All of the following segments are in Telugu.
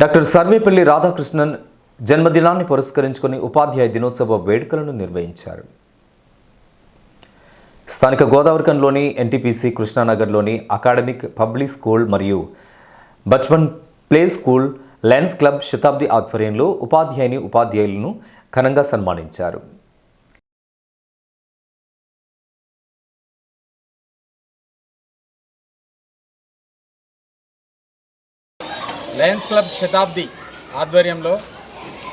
డాక్టర్ సర్వేపల్లి రాధాకృష్ణన్ జన్మదినాన్ని పురస్కరించుకొని ఉపాధ్యాయ దినోత్సవ వేడుకలను నిర్వహించారు. స్థానిక గోదావరికంలోని ఎన్టీపీసీ కృష్ణానగర్లోని అకాడమిక్ పబ్లిక్ స్కూల్ మరియు Bachpan play school Lions Club Shatabdi ఆధ్వర్యంలో ఉపాధ్యాయుని ఉపాధ్యాయులను ఘనంగా సన్మానించారు. లయన్స్ క్లబ్ శతాబ్ది ఆధ్వర్యంలో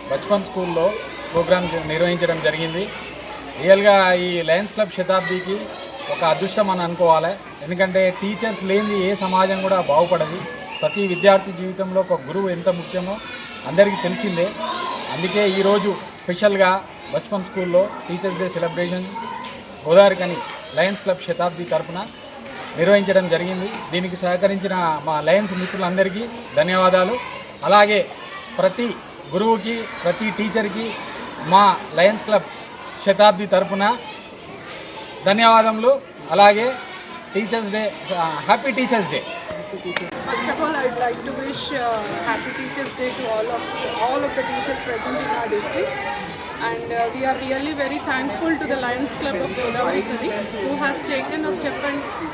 బచ్పన్ స్కూల్లో ప్రోగ్రాం నిర్వహించడం జరిగింది. రియల్గా ఈ లయన్స్ క్లబ్ శతాబ్దికి ఒక అదృష్టం అని అనుకోవాలి. ఎందుకంటే టీచర్స్ లేనిది ఏ సమాజం కూడా బాగుపడదు. ప్రతి విద్యార్థి జీవితంలో ఒక గురువు ఎంత ముఖ్యమో అందరికీ తెలిసిందే. అందుకే ఈరోజు స్పెషల్గా బచ్పన్ స్కూల్లో teachers day celebration Godavarikhani Lions Club Shatabdi తరపున నిర్వహించడం జరిగింది. దీనికి సహకరించిన మా లయన్స్ మిత్రులందరికీ ధన్యవాదాలు. అలాగే ప్రతి గురువుకి ప్రతి టీచర్కి మా లయన్స్ క్లబ్ శతాబ్ది తరపున ధన్యవాదములు. అలాగే teachers day happy teachers day. First of all, I'd like to wish uh, Happy Teachers Day to all of all of the teachers present in our district. And we are really very thankful to the Lions Club of Godavarikhani who has taken a step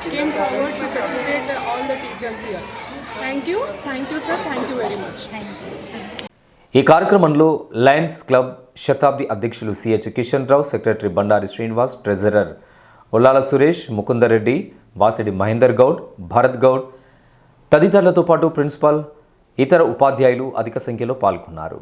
came forward to facilitate all the teachers year thank you thank you sir thank you very much ఈ కార్యక్రమంలో లయన్స్ క్లబ్ శతాబ్ది అధ్యక్షులు CH Kishan Rao secretary Bandari Srinivas treasurer Ullala Suresh Mukundareddy Vasidi Mahender Goud Bharat Goud తదితరులతో పాటు ప్రిన్సిపాల్ ఇతర ఉపాధ్యాయులు అధిక సంఖ్యలో పాల్గొన్నారు.